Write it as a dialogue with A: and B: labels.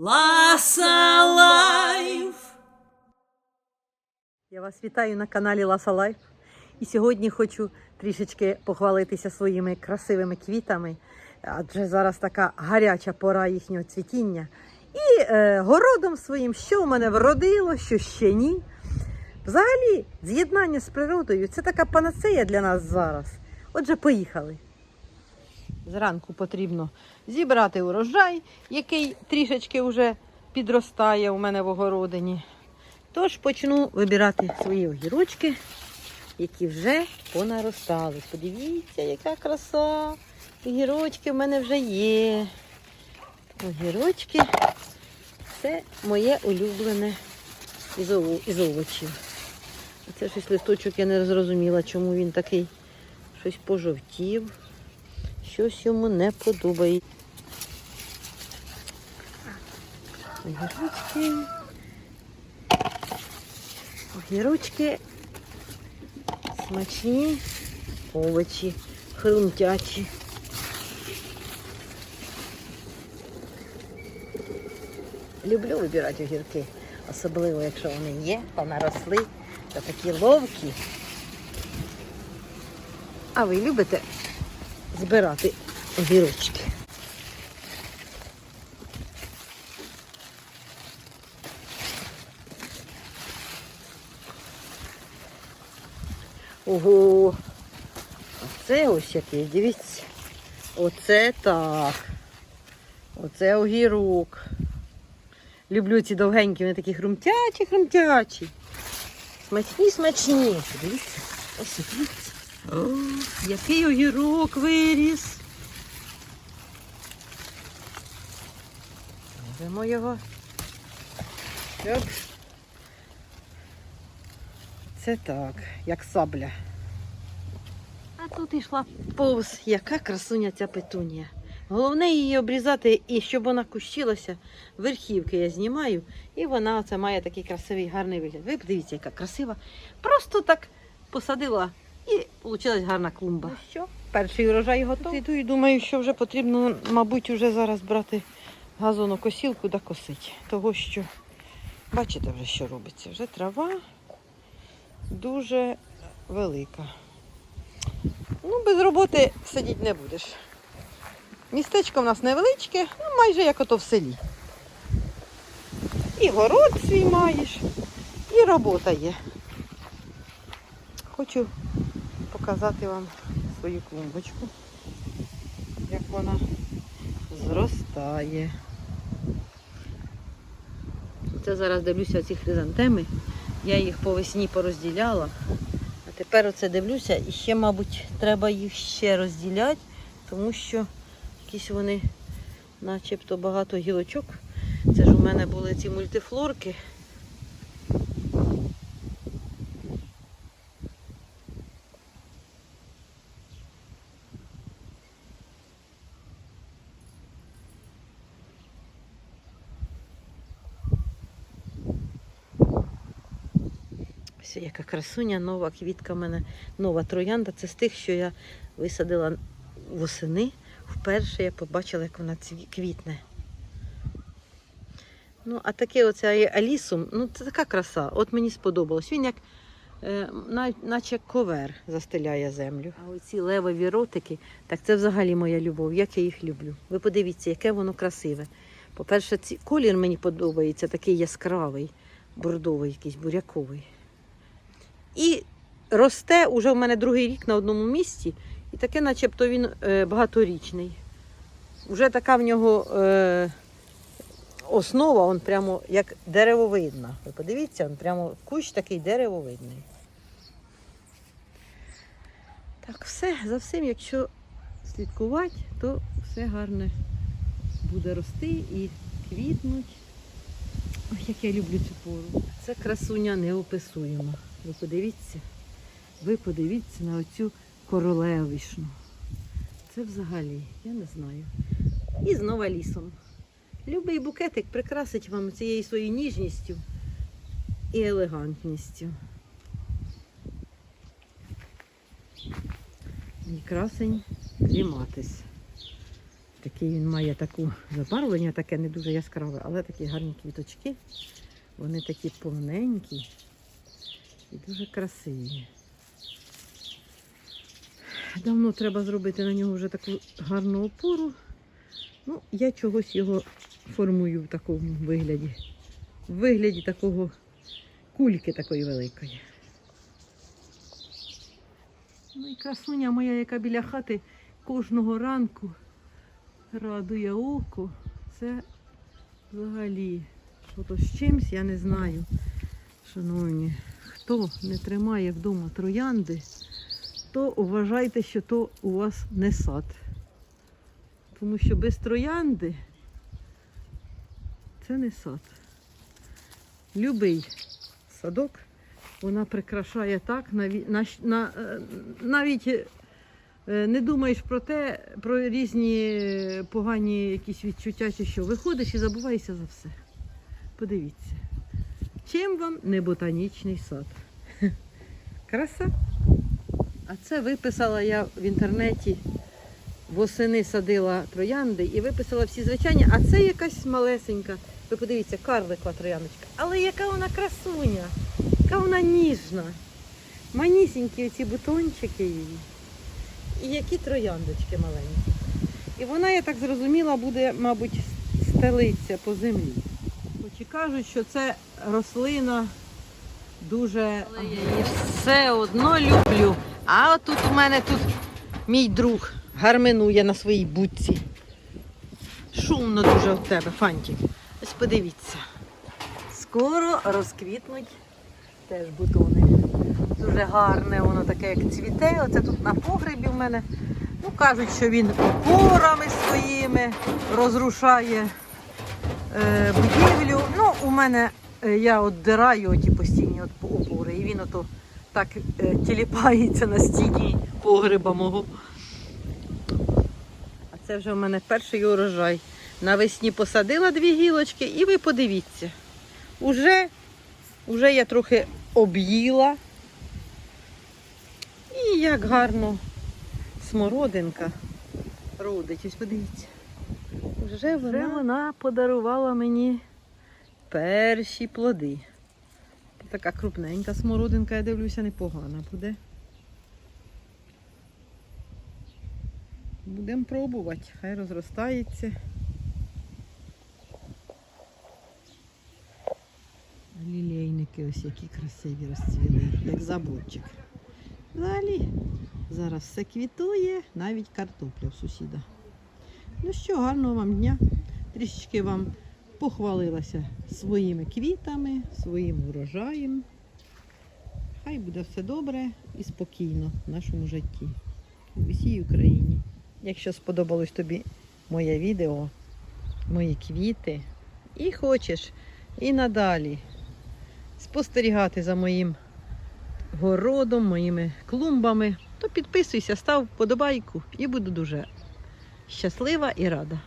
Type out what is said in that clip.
A: Ласа Лайф.
B: Я вас вітаю на каналі Ласа Лайф. І сьогодні хочу трішечки похвалитися своїми красивими квітами, адже зараз така гаряча пора їхнього цвітіння. І е, городом своїм, що в мене вродило, що ще ні. Взагалі, з'єднання з природою це така панацея для нас зараз. Отже, поїхали. Зранку потрібно зібрати урожай, який трішечки вже підростає у мене в огородині. Тож почну вибирати свої огірочки, які вже понаростали. Подивіться, яка краса. Огірочки в мене вже є. Огірочки це моє улюблене із, ово- овочів. Це щось листочок, я не зрозуміла, чому він такий щось пожовтів. Щось йому не подобається. Огірочки. Огірочки смачні, овочі, хрумтячі. Люблю вибирати огірки, особливо якщо вони є, понаросли, то такі ловкі. А ви любите збирати огірочки? Ого. Оце ось який, дивіться. Оце так. Оце огірок. Люблю ці довгенькі, вони такі хрумтячі, хрумтячі. Смачні, смачні. Дивіться. Ось дивіться. О, який огірок виріс. Беремо його. Щоб це так, як сабля. А тут йшла повз, яка красуня ця петунія. Головне її обрізати і щоб вона кущилася. Верхівки я знімаю, і вона оце має такий красивий гарний вигляд. Ви подивіться, яка красива. Просто так посадила і вийшла гарна клумба. що? Перший урожай готовий. Йду і думаю, що вже потрібно, мабуть, вже зараз брати газонокосілку да косити. Того що, бачите вже, що робиться. Вже трава дуже велика. Ну, без роботи сидіти не будеш. Містечко в нас невеличке, ну майже як ото в селі. І город свій маєш, і робота є. Хочу показати вам свою клумбочку, як вона зростає. Це зараз дивлюся ці хризантеми. Я їх по весні порозділяла. А тепер оце дивлюся і ще, мабуть, треба їх ще розділяти, тому що якісь вони начебто багато гілочок. Це ж у мене були ці мультифлорки. Ось яка красуня, нова квітка в мене, нова троянда. Це з тих, що я висадила восени. Вперше я побачила, як вона квітне. Ну, а таке оце алісум, ну це така краса. От мені сподобалось. Він як е, на- наче ковер застеляє землю. А оці левові ротики, так це взагалі моя любов, як я їх люблю. Ви подивіться, яке воно красиве. По-перше, ці, колір мені подобається, такий яскравий, бордовий, якийсь буряковий. І росте уже в мене другий рік на одному місці, і таке, начебто, він е, багаторічний. Уже така в нього е, основа, он прямо як деревовидна. Ви подивіться, он прямо кущ такий деревовидний. Так, все, за всім, якщо слідкувати, то все гарне буде рости і квітнуть. Ой, як я люблю цю пору. Це красуня неописуєма. Ви подивіться, ви подивіться на оцю королевишну. Це взагалі, я не знаю. І знову лісом. Любий букетик прикрасить вам цією своєю ніжністю і елегантністю. І красень кліматись. Такий він має таку забарвлення, таке не дуже яскраве, але такі гарні квіточки. Вони такі повненькі і дуже красиві. Давно треба зробити на нього вже таку гарну опору. Ну, я чогось його формую в такому вигляді. В вигляді такого кульки такої великої. Ну і красуня моя, яка біля хати кожного ранку радує око. Це взагалі, що то з чимсь, я не знаю. Шановні, хто не тримає вдома троянди, то вважайте, що то у вас не сад. Тому що без троянди це не сад. Любий садок вона прикрашає так, е, навіть е, не думаєш про те, про різні е, погані якісь відчуття, чи що. Виходиш і забуваєшся за все. Подивіться. Чим вам не ботанічний сад? Краса. А це виписала я в інтернеті. Восени садила троянди і виписала всі звичайні, а це якась малесенька. Ви подивіться, карликова трояндочка. Але яка вона красуня, яка вона ніжна. Манісінькі оці бутончики її. І які трояндочки маленькі. І вона, я так зрозуміла, буде, мабуть, стелитися по землі. Хоч і кажуть, що це рослина дуже. Але я її все одно люблю. А тут у мене тут мій друг гарминує на своїй будці. Шумно дуже в тебе, Фантик. Ось подивіться. Скоро розквітнуть теж бутони. Дуже гарне, воно таке, як цвіте. Оце тут на погребі в мене. Ну, кажуть, що він опорами своїми розрушає е, будівлю. Ну, у мене е, я от дираю оті постійні от опори, і він ото так е, тіліпається на стіні погреба мого. А це вже в мене перший урожай. Навесні посадила дві гілочки, і ви подивіться. Уже, уже я трохи об'їла. Як гарно смородинка родить. Ось подивіться. Вже вона, Вже вона подарувала мені перші плоди. Така крупненька смородинка, я дивлюся, непогана буде. Будемо пробувати, хай розростається. Лілейники ось які красиві розцвіли, як заборчик. Взагалі, зараз все квітує, навіть картопля в сусіда. Ну що, гарного вам дня. Трішечки вам похвалилася своїми квітами, своїм урожаєм. Хай буде все добре і спокійно в нашому житті, в усій Україні. Якщо сподобалось тобі моє відео, мої квіти, і хочеш і надалі спостерігати за моїм городом, моїми клумбами, то підписуйся, став вподобайку і буду дуже щаслива і рада.